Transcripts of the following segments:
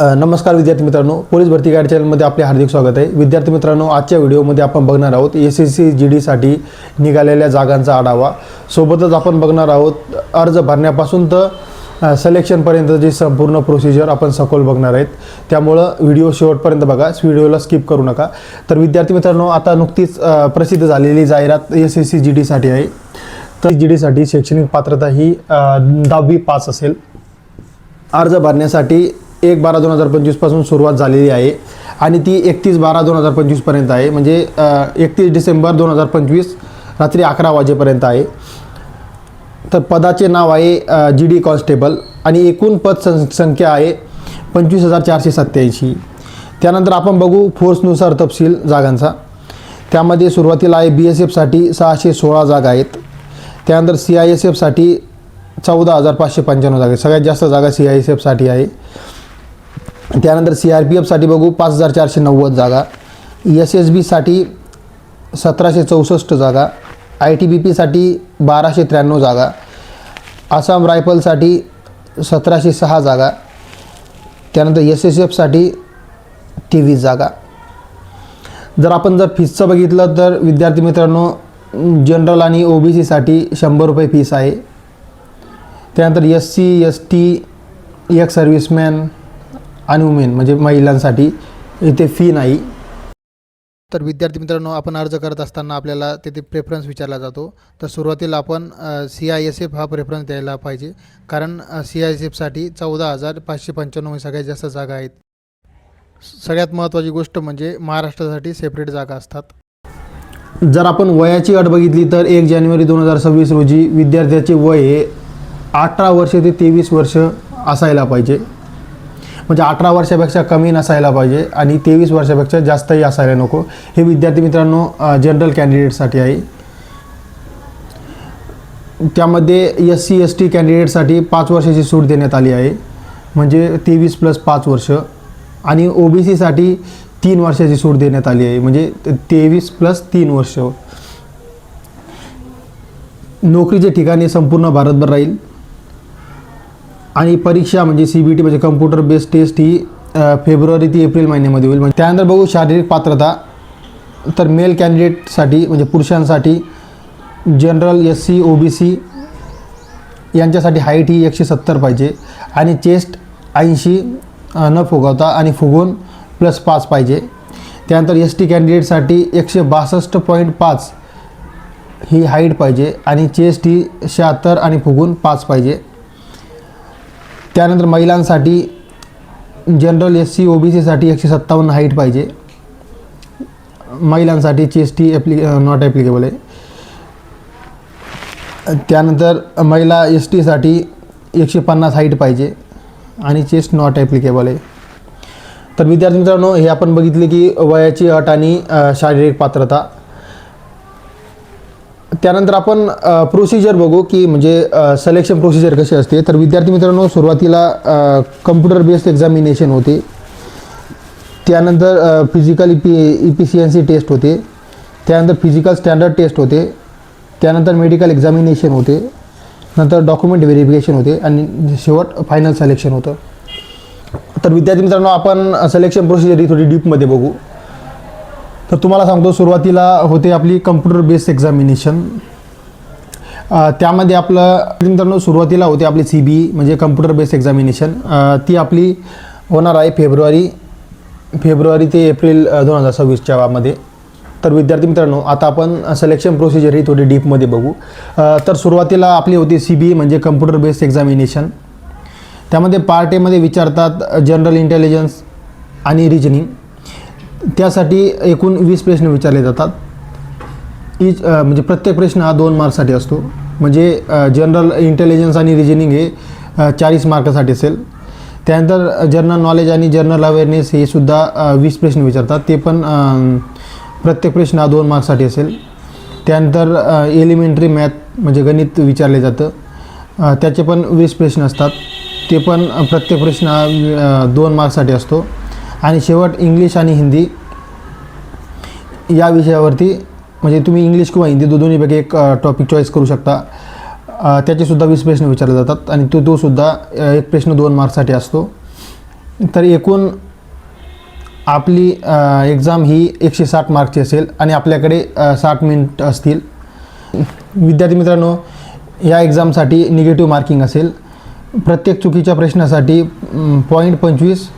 नमस्कार विद्यार्थी मित्रांनो. पोलीस भरती गाईड चॅनलमध्ये आपले हार्दिक स्वागत आहे. विद्यार्थी मित्रांनो आजच्या व्हिडिओमध्ये आपण बघणार आहोत एस एस सी जी डीसाठी निघालेल्या जागांचा आढावा. सोबतच आपण बघणार आहोत अर्ज भरण्यापासून तर सिलेक्शनपर्यंत सिलेक्शनपर्यंतची संपूर्ण प्रोसिजर आपण सखोल बघणार आहेत. त्यामुळं व्हिडिओ शेवटपर्यंत बघा. व्हिडिओला स्किप करू नका. तर विद्यार्थी मित्रांनो आता नुकतीच प्रसिद्ध झालेली जाहिरात एस एस सी जी डीसाठी आहे. तर जी डीसाठी शैक्षणिक पात्रता ही दहावी पास असेल. अर्ज भरण्यासाठी एक बारा दोन हजार पंचवीसपासून सुरुवात झालेली आहे. आणि ती एकतीस बारा दोन हजार पंचवीसपर्यंत आहे. म्हणजे एकतीस डिसेंबर दोन हजार पंचवीस रात्री अकरा वाजेपर्यंत आहे. तर पदाचे नाव आहे जी डी कॉन्स्टेबल. आणि एकूण पद सं संख्या आहे पंचवीस हजार चारशे सत्त्याऐंशी. त्यानंतर आपण बघू फोर्सनुसार तपशील जागांचा. त्यामध्ये सुरुवातीला आहे बी एस एफसाठी सहाशे सोळा जागा आहेत. त्यानंतर सी आय एस एफसाठी चौदा हजार पाचशे पंच्याण्णव जागा सगळ्यात जास्त जागा सी आय एस एफसाठी आहे. त्यानंतर सी आर पी एफसाठी बघू पाच हजार चारशे नव्वद जागा. एस एस बीसाठी सतराशे चौसष्ट जागा. आय टी बी पीसाठी बाराशे त्र्याण्णव जागा. आसाम रायफलसाठी सतराशे सहा जागा. त्यानंतर एस एस एफसाठी तेवीस जागा. जर आपण जर फीसचं बघितलं तर विद्यार्थी मित्रांनो जनरल आणि ओ बी सीसाठी शंभर रुपये फीस आहे. त्यानंतर एस सी एस टी एक सर्व्हिसमॅन आणि वुमेन म्हणजे महिलांसाठी इथे फी नाही. तर विद्यार्थी मित्रांनो आपण अर्ज करत असताना आपल्याला तिथे प्रेफरन्स विचारला जातो. तर सुरुवातीला आपण सी आय एस एफ हा प्रेफरन्स द्यायला पाहिजे. कारण सी आय एस एफसाठी चौदा हजार पाचशे पंच्याण्णव सगळ्यात जास्त जागा आहेत. सगळ्यात महत्त्वाची गोष्ट म्हणजे महाराष्ट्रासाठी सेपरेट जागा असतात. जर आपण वयाची अट बघितली तर एक जानेवारी दोन हजार सव्वीस रोजी विद्यार्थ्याचे वय हे अठरा वर्ष ते तेवीस वर्ष असायला पाहिजे. म्हणजे अठरा वर्षापेक्षा कमी नसायला पाहिजे आणि तेवीस वर्षापेक्षा जास्तही असायला नको. हे विद्यार्थी मित्रांनो जनरल कॅन्डिडेटसाठी आहे. त्यामध्ये एस सी एस टी कॅन्डिडेटसाठी पाच वर्षाची सूट देण्यात आली आहे. म्हणजे तेवीस प्लस पाच वर्ष. आणि ओ बी सीसाठी तीन वर्षाची सूट देण्यात आली आहे. म्हणजे तेवीस प्लस तीन वर्ष. नोकरीचे ठिकाणी संपूर्ण भारतभर राहील. आणि परीक्षा म्हणजे सी बी टी म्हणजे कम्प्युटर बेस्ड टेस्ट ही फेब्रुवारी ते एप्रिल महिन्यामध्ये होईल. म्हणजे त्यानंतर बघू शारीरिक पात्रता. तर मेल कॅन्डिडेटसाठी म्हणजे पुरुषांसाठी general S C O B C यांच्यासाठी हाईट ही एकशे सत्तर पाहिजे. आणि चेस्ट ऐंशी न फुगवता आणि फुगून प्लस पाच पाहिजे. त्यानंतर एस टी कॅन्डिडेटसाठी एकशे बासष्ट पॉईंट पाच ही हाईट पाहिजे. आणि चेस्ट ही शहात्तर आणि फुगून पाच पाहिजे. त्यानंतर महिलांसाठी general S C O B सीसाठी एकशे सत्तावन्न हाईट पाहिजे. महिलांसाठी chest applic not applicable आहे. त्यानंतर महिला एस टीसाठी एकशे पन्नास हाईट पाहिजे आणि चेस्ट नॉट ॲप्लिकेबल आहे. तर विद्यार्थी मित्रांनो हे आपण बघितले की वयाची अट आणि शारीरिक पात्रता. त्यानंतर आपण प्रोसिजर बघू की म्हणजे सिलेक्शन प्रोसिजर कशी असते. तर विद्यार्थी मित्रांनो सुरुवातीला कम्प्युटर बेस्ड एक्झामिनेशन होते. त्यानंतर physical E P E P C N C test होते. त्यानंतर फिजिकल स्टँडर्ड टेस्ट होते. त्यानंतर मेडिकल एक्झामिनेशन होते. नंतर डॉक्युमेंट व्हेरिफिकेशन होते. आणि शेवट फायनल सिलेक्शन होतं. तर विद्यार्थी मित्रांनो आपण सिलेक्शन प्रोसिजर ही थोडी डीपमध्ये बघू. तर तुम्हाला सांगतो सुरुवातीला होते आपली कम्प्युटर बेस्ड एक्झामिनेशन त्यामध्ये आपलं मित्रांनो सुरुवातीला होते आपली सी बी म्हणजे कम्प्युटर बेस्ड एक्झामिनेशन ती आपली होणार आहे फेब्रुवारी फेब्रुवारी ते एप्रिल दोन हजार सव्वीसच्यामध्ये तर विद्यार्थी मित्रांनो आता आपण सिलेक्शन प्रोसिजर ही थोडी डीपमध्ये बघू. तर सुरुवातीला आपली होती सी बी म्हणजे कम्प्युटर बेस्ड एक्झामिनेशन त्यामध्ये पार्ट एमध्ये विचारतात जनरल इंटेलिजन्स आणि रिजनिंग त्यासाठी एकूण वीस प्रश्न विचारले जातात. इच म्हणजे प्रत्येक प्रश्न हा दोन मार्कसाठी असतो. म्हणजे जनरल इंटेलिजन्स आणि रिजनिंग हे चाळीस मार्कासाठी असेल. त्यानंतर जनरल नॉलेज आणि जनरल अवेअरनेस हे सुद्धा वीस प्रश्न विचारतात. ते पण प्रत्येक प्रश्न हा दोन मार्क्ससाठी असेल. त्यानंतर एलिमेंटरी मॅथ म्हणजे गणित विचारले जातं. त्याचे पण वीस प्रश्न असतात. ते पण प्रत्येक प्रश्न हा दोन मार्क्ससाठी असतो. आणि शेवट इंग्लिश आणि हिंदी या विषयावरती म्हणजे तुम्ही इंग्लिश किंवा हिंदी दो दोन्हीपैकी एक टॉपिक चॉईस करू शकता. त्याचेसुद्धा वीस प्रश्न विचारले जातात आणि तो तोसुद्धा एक प्रश्न दोन मार्क्ससाठी असतो. तर एकूण आपली एक्झाम ही एकशे साठ मार्कची असेल आणि आपल्याकडे साठ मिनिट असतील. विद्यार्थी मित्रांनो या एक्झामसाठी निगेटिव्ह मार्किंग असेल. प्रत्येक चुकीच्या प्रश्नासाठी पॉईंट पंचवीस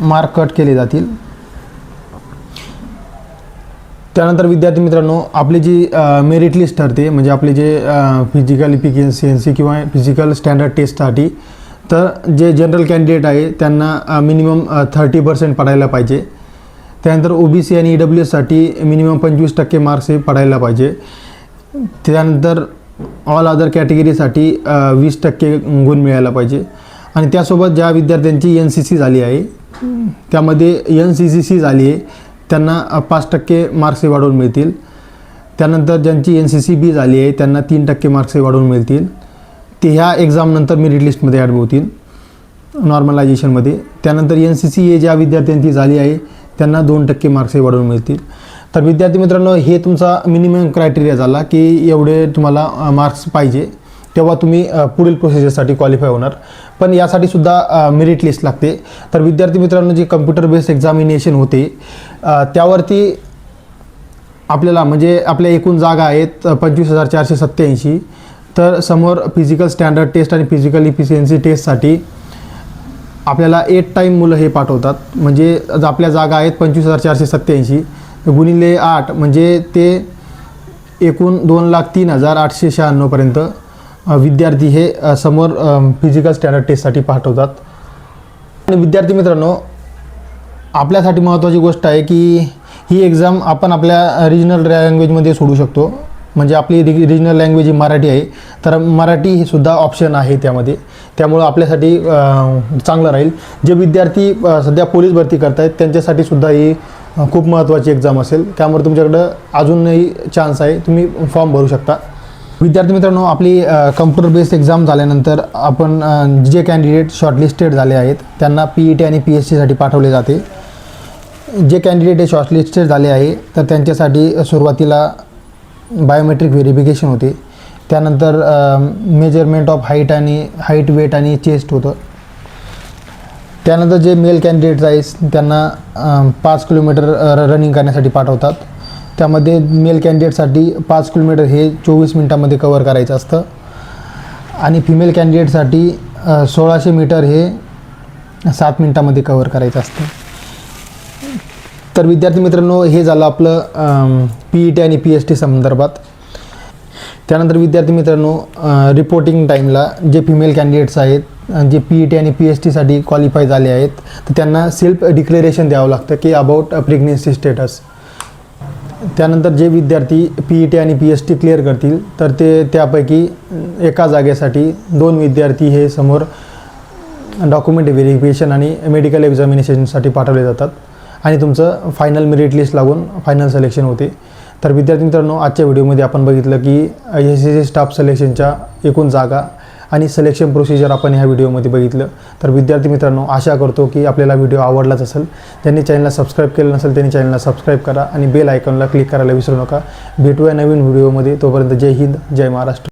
मार्क कट केले जातील. त्यानंतर विद्यार्थी मित्रांनो आपली जी मेरिट लिस्ट ठरते म्हणजे आपले जे फिजिकल इफिशियन्सी एन सी किंवा फिजिकल स्टँडर्ड टेस्टसाठी तर जे जनरल कॅन्डिडेट आहे त्यांना मिनिमम थर्टी पर्सेंट पडायला पाहिजे. त्यानंतर ओ बी सी आणि ई डब्ल्यू एससाठी मिनिमम पंचवीस टक्के मार्क्स हे पडायला पाहिजे. त्यानंतर ऑल अदर कॅटेगरीसाठी वीस टक्के गुण मिळायला पाहिजे. आणि त्यासोबत ज्या विद्यार्थ्यांची एन सी सी झाली आहे त्यामध्ये एन सी सी सी झाली आहे. त्यांना पाच टक्के मार्क्सही वाढवून मिळतील. त्यानंतर ज्यांची एन सी सी बी झाली आहे त्यांना तीन टक्के मार्क्सही वाढवून मिळतील. ते ह्या एक्झामनंतर मेरिट लिस्टमध्ये ॲड होतील नॉर्मलायझेशनमध्ये त्यानंतर एन सी सी ए ज्या विद्यार्थ्यांची झाली आहे त्यांना दोन टक्के मार्क्सही वाढवून मिळतील. तर विद्यार्थी मित्रांनो हे तुमचा मिनिमम क्रायटेरिया झाला की एवढे तुम्हाला मार्क्स पाहिजे. तेव्हा तुम्ही पुढील प्रोसिजरसाठी क्वालिफाय होणार. पण यासाठी सुद्धा मेरिट लिस्ट लागते. तर विद्यार्थी मित्रांनो जी कम्प्युटर बेस्ड एक्झामिनेशन होते त्यावरती आपल्याला म्हणजे आपल्या एकूण जागा आहेत पंचवीस हजार चारशे सत्त्याऐंशी. तर समोर फिजिकल स्टँडर्ड टेस्ट आणि फिजिकल इफिशियन्सी टेस्टसाठी आपल्याला एट टाईम मुलं हे पाठवतात. म्हणजे आपल्या जागा आहेत पंचवीस हजार चारशे सत्त्याऐंशी. गुणिले आठ म्हणजे ते एकूण दोन लाख तीन हजार आठशे शहाण्णवपर्यंत विद्यार्थी हे समोर फिजिकल स्टँडर्ड टेस्टसाठी पाठवतात. आणि विद्यार्थी मित्रांनो आपल्यासाठी महत्त्वाची गोष्ट आहे की ही एक्झाम आपण आपल्या रिजनल लँग्वेजमध्ये सोडू शकतो. म्हणजे आपली रि रिजनल लँग्वेज ही मराठी आहे. तर मराठी ही सुद्धा ऑप्शन आहे त्यामध्ये. त्यामुळं आपल्यासाठी चांगलं राहील. जे विद्यार्थी सध्या पोलीस भरती करत आहेत त्यांच्यासाठी सुद्धा ही खूप महत्त्वाची एक्झाम असेल. त्यामुळे तुमच्याकडं अजूनही चान्स आहे. तुम्ही फॉर्म भरू शकता. विद्यार्थी मित्रांनो आपली कम्प्युटर बेस्ड एक्झाम झाल्यानंतर आपण जे कॅन्डिडेट शॉर्टलिस्टेड झाले आहेत त्यांना पी ई टी आणि पी एस सीसाठी पाठवले जाते. जे कॅन्डिडेट हे शॉर्टलिस्टेड झाले आहे तर त्यांच्यासाठी सुरुवातीला बायोमेट्रिक व्हेरिफिकेशन होते. त्यानंतर मेजरमेंट ऑफ हाईट आणि हाईट वेट आणि चेस्ट होतं. त्यानंतर जे मेल कॅन्डिडेट्स आहेत त्यांना पाच किलोमीटर रनिंग करण्यासाठी पाठवतात. त्यामध्ये मेल कॅन्डिडेटसाठी पाच किलोमीटर हे चोवीस मिनटामध्ये कवर करायचं असतं. आणि फिमेल कॅन्डिडेटसाठी सोळाशे मीटर हे सात मिनटामध्ये कवर करायचं असतं. तर विद्यार्थी मित्रांनो हे झालं आपलं पी ई टी आणि पी एस टी संदर्भात. त्यानंतर विद्यार्थी मित्रांनो रिपोर्टिंग टाईमला जे फिमेल कॅन्डिडेट्स आहेत जे पी ई टी आणि पी एस टीसाठी क्वालिफाय झाले आहेत तर त्यांना सेल्फ डिक्लेरेशन द्यावं लागतं की अबाउट प्रेग्नेन्सी स्टेटस त्यानंतर जे विद्यार्थी पी ई टी आणि पी एस टी क्लिअर करतील तर ते त्यापैकी एका जागेसाठी दोन विद्यार्थी हे समोर डॉक्युमेंट व्हेरिफिकेशन आणि मेडिकल एक्झामिनेशनसाठी पाठवले जातात. आणि तुमचं फायनल मेरिट लिस्ट लागून फायनल सिलेक्शन होते. तर विद्यार्थी मित्रांनो आजच्या व्हिडिओमध्ये आपण बघितलं की एस एस सी स्टाफ सिलेक्शनच्या एकूण जागा आणि सिलेक्शन प्रोसिजर आपण ह्या व्हिडिओमध्ये बघितलं. तर विद्यार्थी मित्रांनो आशा करतो की आपल्याला व्हिडिओ आवडलाच असेल. ज्यांनी चॅनलला सबस्क्राईब केलं नसेल त्यांनी चॅनलला सबस्क्राईब करा आणि बेल आयकॉनला क्लिक करायला विसरू नका. भेटूया नवीन व्हिडिओमध्ये तोपर्यंत जय हिंद जय महाराष्ट्र.